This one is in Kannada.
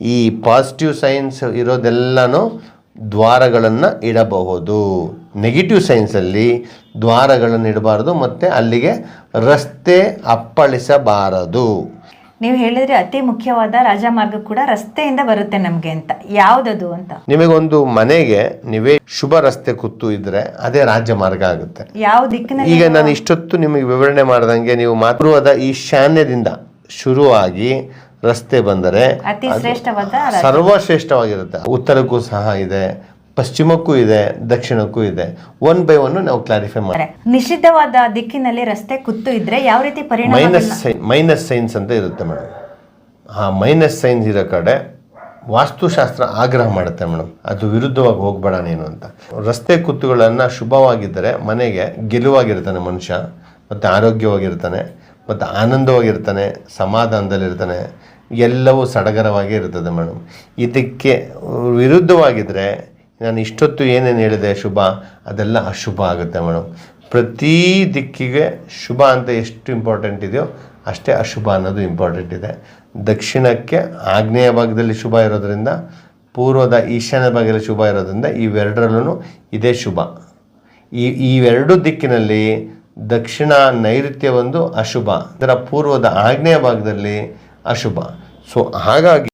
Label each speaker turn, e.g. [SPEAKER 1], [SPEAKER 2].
[SPEAKER 1] ಈ ಪಾಸಿಟಿವ್ ಸೈನ್ಸ್ ಇರೋದೆಲ್ಲನೂ ದ್ವಾರಗಳನ್ನು ಇಡಬಹುದು. ನೆಗೆಟಿವ್ ಸೈನ್ಸಲ್ಲಿ ದ್ವಾರಗಳನ್ನು ಇಡಬಾರ್ದು ಮತ್ತು ಅಲ್ಲಿಗೆ ರಸ್ತೆ ಅಪ್ಪಳಿಸಬಾರದು.
[SPEAKER 2] ನೀವು ಹೇಳಿದ್ರೆ ಅತಿ ಮುಖ್ಯವಾದ ರಾಜಮಾರ್ಗ ಕೂಡ ರಸ್ತೆಯಿಂದ ಬರುತ್ತೆ ನಮಗೆ ಅಂತ. ಯಾವುದದು ಅಂತ?
[SPEAKER 1] ನಿಮಗೊಂದು ಮನೆಗೆ ನೀವೇ ಶುಭ ರಸ್ತೆ ಕುತ್ತು ಇದ್ರೆ ಅದೇ ರಾಜಮಾರ್ಗ ಆಗುತ್ತೆ.
[SPEAKER 2] ಯಾವ ದಿಕ್ಕಿನಲ್ಲಿ
[SPEAKER 1] ಈಗ ನಾನು ಇಷ್ಟೊತ್ತು ನಿಮಗೆ ವಿವರಣೆ ಮಾಡ್ದಂಗೆ ನೀವು ಮಾತೃವಾದ ಈಶಾನ್ಯದಿಂದ ಶುರುವಾಗಿ ರಸ್ತೆ ಬಂದರೆ
[SPEAKER 2] ಅತಿ ಶ್ರೇಷ್ಠವಾದ ರ-
[SPEAKER 1] ಸರ್ವಶ್ರೇಷ್ಠವಾಗಿರುತ್ತೆ. ಉತ್ತರಕ್ಕೂ ಸಹ ಇದೆ ಪಶ್ಚಿಮಕ್ಕೂ ಇದೆ ದಕ್ಷಿಣಕ್ಕೂ ಇದೆ. ಒನ್ ಬೈ ಒನ್ ನಾವು ಕ್ಲಾರಿಫೈ ಮಾಡಿ
[SPEAKER 2] ನಿಷಿದ್ಧವಾದ ದಿಕ್ಕಿನಲ್ಲಿ ರಸ್ತೆ ಕುತ್ತು ಇದ್ರೆ ಯಾವ ರೀತಿ ಪರಿಣಾಮ
[SPEAKER 1] ಮೈನಸ್ ಸೈನ್ ಮೈನಸ್ ಸೈನ್ಸ್ ಅಂತ ಇರುತ್ತೆ ಮೇಡಮ್. ಆ ಮೈನಸ್ ಸೈನ್ಸ್ ಇರೋ ಕಡೆ ವಾಸ್ತುಶಾಸ್ತ್ರ ಆಗ್ರಹ ಮಾಡುತ್ತೆ ಮೇಡಮ್. ಅದು ವಿರುದ್ಧವಾಗಿ ಹೋಗ್ಬೇಡ ನೀನು ಅಂತ. ರಸ್ತೆ ಕುತ್ತುಗಳನ್ನು ಶುಭವಾಗಿದ್ದರೆ ಮನೆಗೆ ಗೆಲುವಾಗಿರ್ತಾನೆ ಮನುಷ್ಯ ಮತ್ತು ಆರೋಗ್ಯವಾಗಿರ್ತಾನೆ ಮತ್ತು ಆನಂದವಾಗಿರ್ತಾನೆ ಸಮಾಧಾನದಲ್ಲಿರ್ತಾನೆ ಎಲ್ಲವೂ ಸಡಗರವಾಗಿ ಇರ್ತದೆ ಮೇಡಮ್. ಇದಕ್ಕೆ ವಿರುದ್ಧವಾಗಿದ್ದರೆ ನಾನು ಇಷ್ಟೊತ್ತು ಏನೇನು ಹೇಳಿದೆ ಶುಭ, ಅದೆಲ್ಲ ಅಶುಭ ಆಗುತ್ತೆ ಮೇಡಮ್. ಪ್ರತಿ ದಿಕ್ಕಿಗೆ ಶುಭ ಅಂತ ಎಷ್ಟು ಇಂಪಾರ್ಟೆಂಟ್ ಇದೆಯೋ ಅಷ್ಟೇ ಅಶುಭ ಅನ್ನೋದು ಇಂಪಾರ್ಟೆಂಟ್ ಇದೆ. ದಕ್ಷಿಣಕ್ಕೆ ಆಗ್ನೇಯ ಭಾಗದಲ್ಲಿ ಶುಭ ಇರೋದ್ರಿಂದ, ಪೂರ್ವದ ಈಶಾನ್ಯ ಭಾಗದಲ್ಲಿ ಶುಭ ಇರೋದರಿಂದ ಇವೆರಡರಲ್ಲೂ ಇದೇ ಶುಭ. ಈ ಇವೆರಡು ದಿಕ್ಕಿನಲ್ಲಿ ದಕ್ಷಿಣ ನೈಋತ್ಯ ಒಂದು ಅಶುಭ. ಅದರ ಪೂರ್ವದ ಆಗ್ನೇಯ ಭಾಗದಲ್ಲಿ ಅಶುಭ. ಸೊ ಹಾಗಾಗಿ